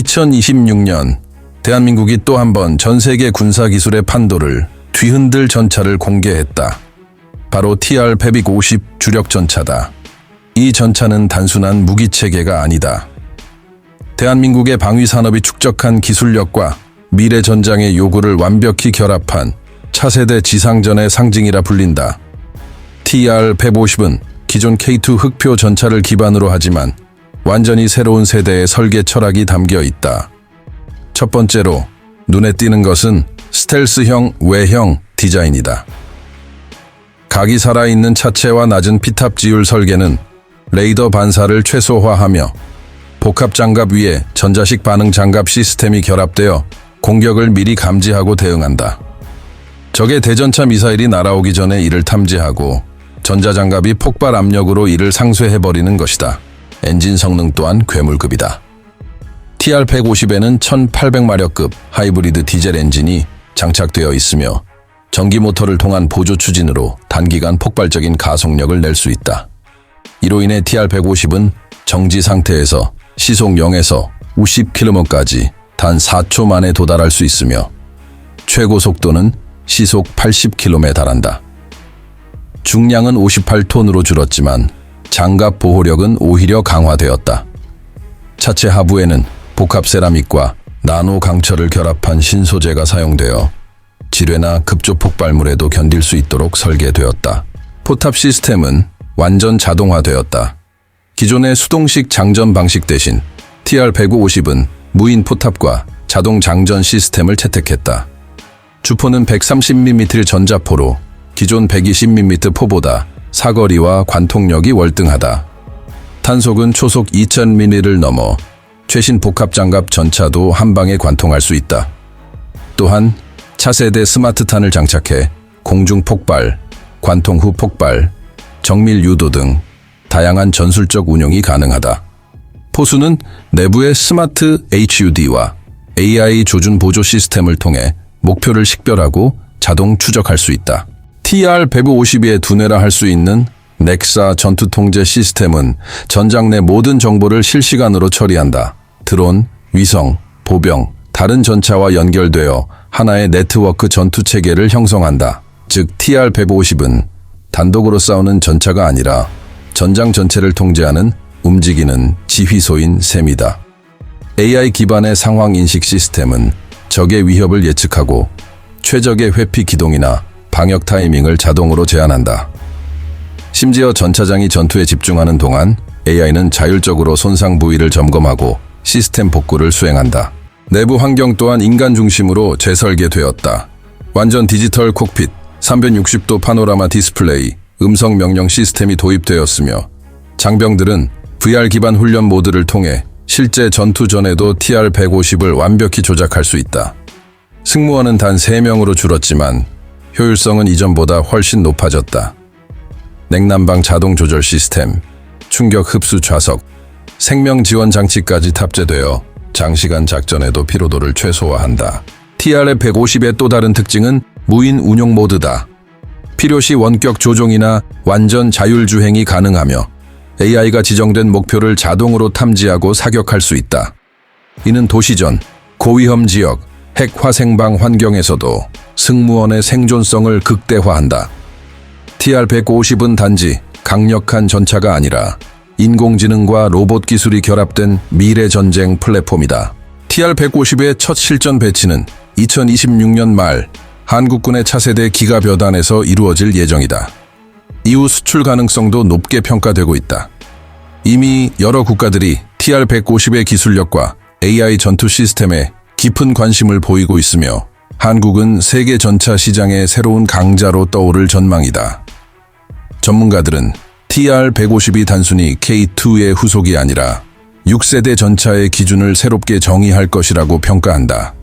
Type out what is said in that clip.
2026년 대한민국이 또 한 번 전 세계 군사 기술의 판도를 뒤흔들 전차를 공개했다. 바로 TR-150 주력 전차다. 이 전차는 단순한 무기 체계가 아니다. 대한민국의 방위 산업이 축적한 기술력과 미래 전장의 요구를 완벽히 결합한 차세대 지상전의 상징이라 불린다. TR-150은 기존 K2 흑표 전차를 기반으로 하지만 완전히 새로운 세대의 설계 철학이 담겨 있다. 첫 번째로 눈에 띄는 것은 스텔스형 외형 디자인이다. 각이 살아있는 차체와 낮은 피탑 지율 설계는 레이더 반사를 최소화하며 복합 장갑 위에 전자식 반응 장갑 시스템이 결합되어 공격을 미리 감지하고 대응한다. 적의 대전차 미사일이 날아오기 전에 이를 탐지하고 전자장갑이 폭발 압력으로 이를 상쇄해버리는 것이다. 엔진 성능 또한 괴물급이다. TR-150에는 1800마력급 하이브리드 디젤 엔진이 장착되어 있으며 전기 모터를 통한 보조 추진으로 단기간 폭발적인 가속력을 낼 수 있다. 이로 인해 TR-150은 정지 상태에서 시속 0에서 50km까지 단 4초 만에 도달할 수 있으며 최고 속도는 시속 80km에 달한다. 중량은 58톤으로 줄었지만 장갑 보호력은 오히려 강화되었다. 차체 하부에는 복합 세라믹과 나노 강철을 결합한 신소재가 사용되어 지뢰나 급조 폭발물에도 견딜 수 있도록 설계되었다. 포탑 시스템은 완전 자동화되었다. 기존의 수동식 장전 방식 대신 TR-150은 무인 포탑과 자동 장전 시스템을 채택했다. 주포는 130mm 전자포로 기존 120mm 포보다 사거리와 관통력이 월등하다. 탄속은 초속 2000mm를 넘어 최신 복합 장갑 전차도 한 방에 관통할 수 있다. 또한 차세대 스마트탄을 장착해 공중 폭발, 관통 후 폭발, 정밀 유도 등 다양한 전술적 운용이 가능하다. 포수는 내부의 스마트 HUD와 AI 조준 보조 시스템을 통해 목표를 식별하고 자동 추적할 수 있다. TR-152에 두뇌라 할 수 있는 넥사 전투 통제 시스템은 전장 내 모든 정보를 실시간으로 처리한다. 드론, 위성, 보병, 다른 전차와 연결되어 하나의 네트워크 전투 체계를 형성한다. 즉 TR-150은 단독으로 싸우는 전차가 아니라 전장 전체를 통제하는 움직이는 지휘소인 셈이다. AI 기반의 상황 인식 시스템은 적의 위협을 예측하고 최적의 회피 기동이나 방역 타이밍을 자동으로 제한한다. 심지어 전차장이 전투에 집중하는 동안 AI는 자율적으로 손상 부위를 점검하고 시스템 복구를 수행한다. 내부 환경 또한 인간 중심으로 재설계되었다. 완전 디지털 콕핏, 360도 파노라마 디스플레이, 음성 명령 시스템이 도입되었으며 장병들은 VR 기반 훈련 모드를 통해 실제 전투 전에도 TR-150을 완벽히 조작할 수 있다. 승무원은 단 3명으로 줄었지만 효율성은 이전보다 훨씬 높아졌다. 냉난방 자동 조절 시스템, 충격 흡수 좌석, 생명 지원 장치까지 탑재되어 장시간 작전에도 피로도를 최소화한다. TR-150의 또 다른 특징은 무인 운용 모드다. 필요시 원격 조종이나 완전 자율 주행이 가능하며 AI가 지정된 목표를 자동으로 탐지하고 사격할 수 있다. 이는 도시전, 고위험 지역, 핵 화생방 환경에서도 승무원의 생존성을 극대화한다. TR-150은 단지 강력한 전차가 아니라 인공지능과 로봇 기술이 결합된 미래 전쟁 플랫폼이다. TR-150의 첫 실전 배치는 2026년 말 한국군의 차세대 기가벼단에서 이루어질 예정이다. 이후 수출 가능성도 높게 평가되고 있다. 이미 여러 국가들이 TR-150의 기술력과 AI 전투 시스템에 깊은 관심을 보이고 있으며 한국은 세계 전차 시장의 새로운 강자로 떠오를 전망이다. 전문가들은 TR-150이 단순히 K2의 후속이 아니라 6세대 전차의 기준을 새롭게 정의할 것이라고 평가한다.